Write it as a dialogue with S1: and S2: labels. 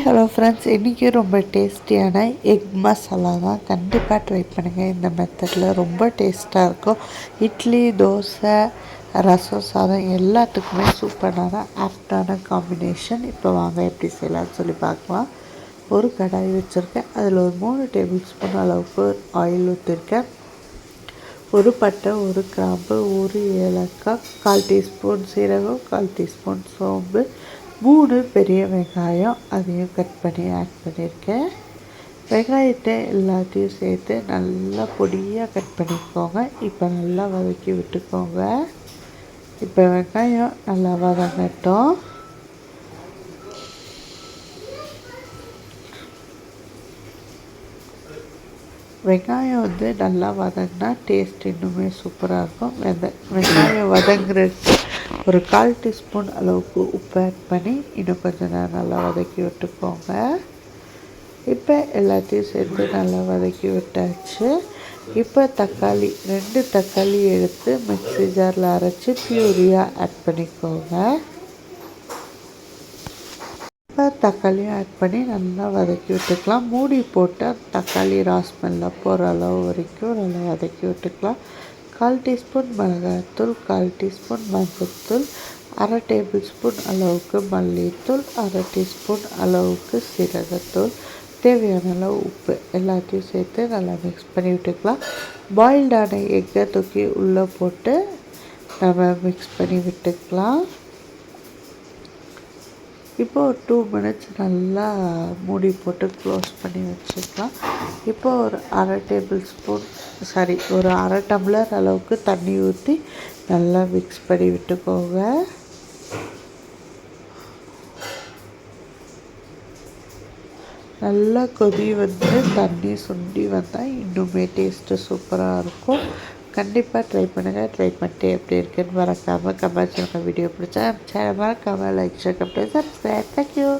S1: Hi hello friends இன்றைக்கி ரொம்ப டேஸ்டியான எக் மசாலா தான். கண்டிப்பாக ட்ரை பண்ணுங்கள் இந்த மெத்தடில் ரொம்ப டேஸ்ட்டாக இருக்கும். இட்லி தோசை ரசம் சாதம் எல்லாத்துக்குமே சூப்பரான ஆப்டான காம்பினேஷன் இப்போ வாங்க எப்படி செய்யலாம்னு சொல்லி பார்க்கலாம். ஒரு கடாய் வச்சுருக்கேன். அதில் ஒரு மூணு டேபிள் ஸ்பூன் அளவுக்கு ஆயில் ஊற்றிருக்கேன் ஒரு பட்டை ஒரு கிராம்பு ஒரு ஏலக்காய் கால் டீஸ்பூன் சீரகம் கால் டீஸ்பூன் சோம்பு மூணு பெரிய வெங்காயம் அதையும் கட் பண்ணி ஆட் பண்ணியிருக்கேன். வெங்காயத்தை எல்லாத்தையும் சேர்த்து நல்லா பொடியாக கட் பண்ணிக்கோங்க. இப்போ நல்லா வதக்கி விட்டுக்கோங்க. இப்போ வெங்காயம் நல்லா வதங்கட்டும். வெங்காயம் வந்து நல்லா வதங்கினா டேஸ்ட் இன்னுமே சூப்பராக இருக்கும். வெந்த வெங்காயம் வதங்குற ஒரு கால் டீஸ்பூன் அளவுக்கு உப்பு ஆட் பண்ணி இன்னும் கொஞ்சம் நேரம் நல்லா வதக்கி விட்டுக்கோங்க. இப்போ எல்லாத்தையும் சேர்த்து நல்லா வதக்கி விட்டாச்சு. இப்போ தக்காளி ரெண்டு தக்காளி எடுத்து மிக்ஸி ஜாரில் அரைச்சி பியூரியாக ஆட் பண்ணிக்கோங்க. இப்போ தக்காளியும் ஆட் பண்ணி நல்லா வதக்கி விட்டுக்கலாம். மூடி போட்டு தக்காளி ராஸ்மெல்லாம் போகிற அளவு வரைக்கும் நல்லா வதக்கி விட்டுக்கலாம். கால் டீஸ்பூன் மிளகாய்த்தூள் கால் டீஸ்பூன் மஞ்சத்தூள் அரை டேபிள் ஸ்பூன் அளவுக்கு மல்லித்தூள் அரை டீஸ்பூன் அளவுக்கு சீரகத்தூள். தேவையான அளவு உப்பு எல்லாத்தையும் சேர்த்து நல்லா மிக்ஸ் பண்ணி விட்டுக்கலாம். பாயில்டான எக்கை தூக்கி உள்ளே போட்டு நம்ம மிக்ஸ் பண்ணி விட்டுக்கலாம். இப்போது ஒரு டூ மினிட்ஸ் நல்லா மூடி போட்டு க்ளோஸ் பண்ணி வச்சுக்கலாம். இப்போ ஒரு அரை டேபிள் ஸ்பூன் சாரி ஒரு அரை டம்ளர் அளவுக்கு தண்ணி ஊற்றி நல்லா மிக்ஸ் பண்ணி விட்டுக்கோங்க. நல்லா கொதி வந்து தண்ணி சுண்டி வந்தால் இன்னுமே டேஸ்ட்டு சூப்பராக இருக்கும். கண்டிப்பாக ட்ரை பண்ணுங்கள் ட்ரை பண்ணிட்டு எப்படி இருக்குன்னு மறக்காமல் கமெண்ட் சொல்லுங்கள் வீடியோ பிடிச்சா சேனல் மறக்காமல் like share comment subscribe thank you